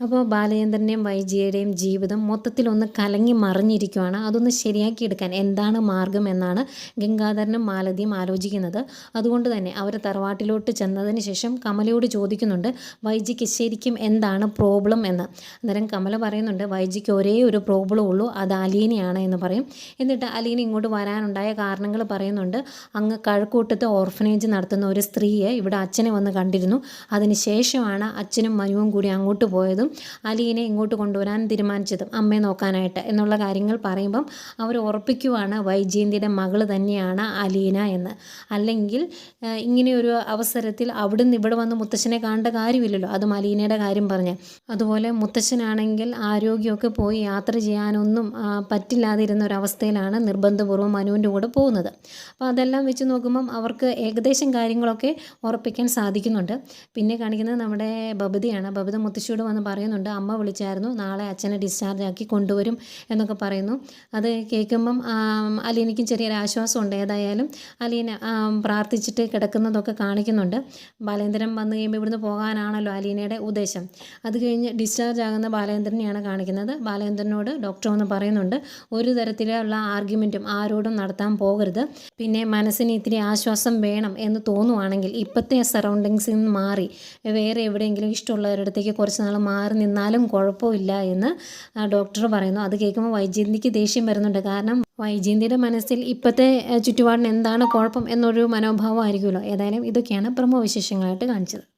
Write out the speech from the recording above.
അപ്പോൾ ബാലചന്ദ്രന്റെയും വൈജിയുടെയും ജീവിതം മൊത്തത്തിൽ ഒന്ന് കലങ്ങി മറിഞ്ഞിരിക്കുവാണ്. അതൊന്ന് ശരിയാക്കിയെടുക്കാൻ എന്താണ് മാർഗം എന്നാണ് ഗംഗാധരനും മാലതിയും ആലോചിക്കുന്നത്. അതുകൊണ്ട് തന്നെ അവർ തറവാട്ടിലോട്ട് ചെന്നതിന് ശേഷം കമലയോട് ചോദിക്കുന്നുണ്ട് വൈജിക്ക് ശരിക്കും എന്താണ് പ്രോബ്ലം എന്ന്? അന്നേരം കമല പറയുന്നുണ്ട് വൈജിക്ക് ഒരേ ഒരു പ്രോബ്ലം ഉള്ളൂ അത് അലീനയാണ് എന്ന് പറയും. എന്നിട്ട് അലീന ഇങ്ങോട്ട് വരാനുണ്ടായ കാരണങ്ങൾ പറയുന്നുണ്ട് അങ്ങ് കഴക്കൂട്ടത്ത് ഓർഫനേജ് നടത്തുന്ന ഒരു സ്ത്രീയെ ഇവിടെ അച്ഛനെ വന്ന് കണ്ടിരുന്നു. അതിന് ശേഷമാണ് അച്ഛനും മനുവും കൂടി അങ്ങോട്ട് പോയതും. അലീനെ ഇങ്ങോട്ട് കൊണ്ടുവരാൻ തീരുമാനിച്ചതും അമ്മയെ നോക്കാനായിട്ട് എന്നുള്ള കാര്യങ്ങൾ പറയുമ്പം അവർ ഉറപ്പിക്കുവാണ് വൈജയന്തിയുടെ മകൾ തന്നെയാണ് അലീന എന്ന്. അല്ലെങ്കിൽ ഇങ്ങനെയൊരു അവസരത്തിൽ അവിടുന്ന് ഇവിടെ വന്ന് മുത്തശ്ശനെ കാണേണ്ട കാര്യമില്ലല്ലോ. അതും അലീനയുടെ കാര്യം പറഞ്ഞ്. അതുപോലെ മുത്തശ്ശനാണെങ്കിൽ ആരോഗ്യമൊക്കെ പോയി യാത്ര ചെയ്യാനൊന്നും പറ്റില്ലാതിരുന്ന ഒരവസ്ഥയിലാണ് നിർബന്ധപൂർവം മനുവിന്റെ കൂടെ പോകുന്നത്. അപ്പോൾ അതെല്ലാം വെച്ച് നോക്കുമ്പം അവർക്ക് ഏകദേശം കാര്യങ്ങളൊക്കെ ഉറപ്പിക്കാൻ സാധിക്കുന്നുണ്ട്. പിന്നെ കാണിക്കുന്നത് നമ്മുടെ ബബിതയാണ്. ബബിത മുത്തശ്ശിയോട് വന്ന് പറയുന്നുണ്ട്. അമ്മ വിളിച്ചായിരുന്നു. നാളെ അച്ഛനെ ഡിസ്ചാർജ് ആക്കി കൊണ്ടുവരും എന്നൊക്കെ പറയുന്നു. അത് കേൾക്കുമ്പം അലീനയ്ക്കും ചെറിയൊരു ആശ്വാസമുണ്ട്. ഏതായാലും അലീന പ്രാർത്ഥിച്ചിട്ട് കിടക്കുന്നതൊക്കെ കാണിക്കുന്നുണ്ട്. ബാലേന്ദ്രൻ വന്നു കഴിയുമ്പോൾ ഇവിടുന്ന് പോകാനാണല്ലോ അലീനയുടെ ഉദ്ദേശം. അത് കഴിഞ്ഞ് ഡിസ്ചാർജ് ആകുന്ന ബാലേന്ദ്രനെയാണ് കാണിക്കുന്നത്. ബാലേന്ദ്രനോട് ഡോക്ടർ ഒന്ന് പറയുന്നുണ്ട്. ഒരു തരത്തിലുള്ള ആർഗ്യുമെന്റും ആരോടും നടത്താൻ പോകരുത്. പിന്നെ മനസ്സിന് ഇത്തിരി ആശ്വാസം വേണം എന്ന് തോന്നുവാണെങ്കിൽ ഇപ്പോഴത്തെ സറൗണ്ടിങ്സിൽ നിന്ന് മാറി. വേറെ എവിടെയെങ്കിലും ഇഷ്ടമുള്ളവരുടെ അടുത്തേക്ക് കുറച്ച് നാൾ മാറി നിന്നാലും കുഴപ്പമില്ല എന്ന് ഡോക്ടർ പറയുന്നു. അത് കേൾക്കുമ്പോൾ വൈജയന്തിക്ക് ദേഷ്യം വരുന്നുണ്ട്. കാരണം വൈജയന്തിയുടെ മനസ്സിൽ ഇപ്പോഴത്തെ ചുറ്റുപാടിന് എന്താണ് കുഴപ്പം എന്നൊരു മനോഭാവം ആയിരിക്കുമല്ലോ. ഏതായാലും ഇതൊക്കെയാണ് പ്രമോ വിശേഷങ്ങളായിട്ട് കാണിച്ചത്.